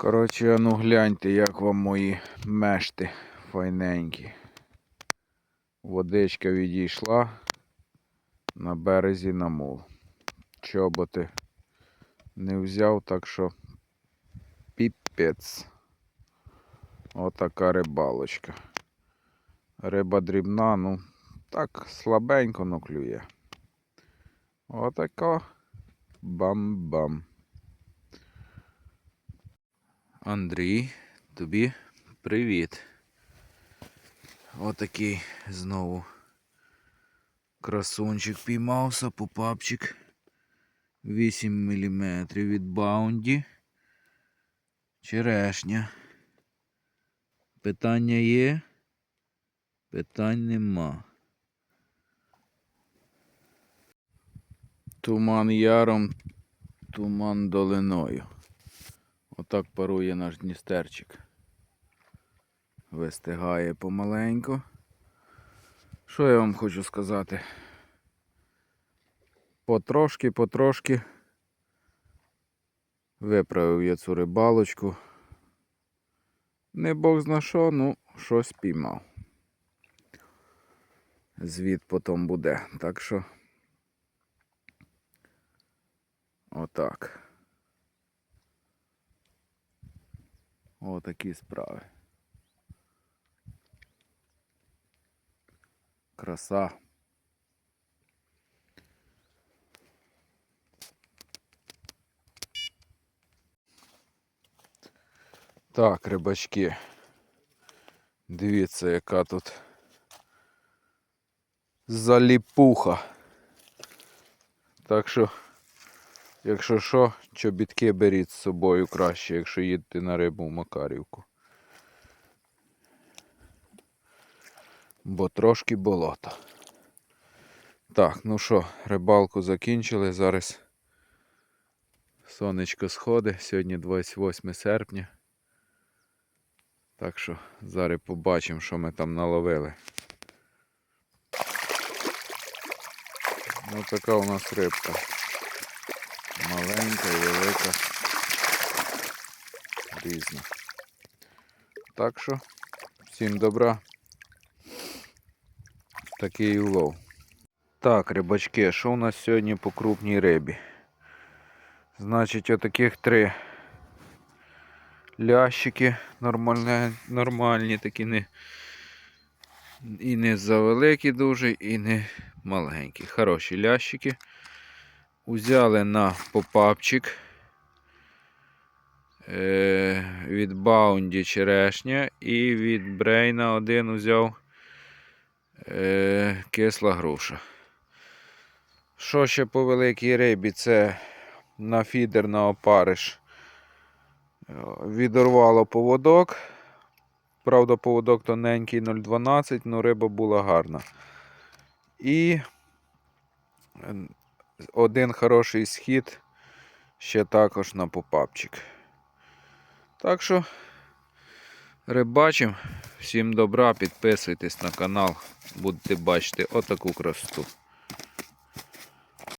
Коротше, ну гляньте, як вам мої мешти файненькі. Водичка відійшла, на березі намул. Чоботи не взяв, так що піпець. Отака рибалочка. Риба дрібна, ну так слабенько но клює. Отака бам-бам. Андрій, тобі привіт. Отакий знову красунчик піймався, попапчик 8 мм від Баунді. Черешня. Питання є? Питань нема. Туман яром, туман долиною. Отак парує наш Дністерчик. Вистигає помаленьку. Що я вам хочу сказати? Потрошки, потрошки виправив я цю рибалочку. Не бог зна що, ну, щось піймав. Звіт потім буде. Так що. Отак. Отакі справи. Краса. Так, рибачки. Дивіться, яка тут заліпуха. Так що, якщо що, чобітки беріть з собою краще, якщо їдете на рибу в Макарівку. Бо трошки болото. Так, ну що, рибалку закінчили. Зараз сонечко сходить. Сьогодні 28 серпня. Так що зараз побачимо, що ми там наловили. Ось така у нас рибка. Маленька велика. Різна. Так що, всім добра. Такий улов. Так, рибачки, що у нас сьогодні по крупній рибі? Значить, отаких три лящики нормальні, нормальні такі не і не завеликі дуже, і не маленькі. Хороші лящики. Узяли на попапчик е, від Баунді черешня і від Брейна один узяв е, кисла груша. Що ще по великій рибі? Це на фідер на опариш. Е, Відорвало поводок. Правда, поводок тоненький 0,12, але риба була гарна. І один хороший схід ще також на попапчик. Так що рибачим. Всім добра, підписуйтесь на канал, будете бачити отаку красоту.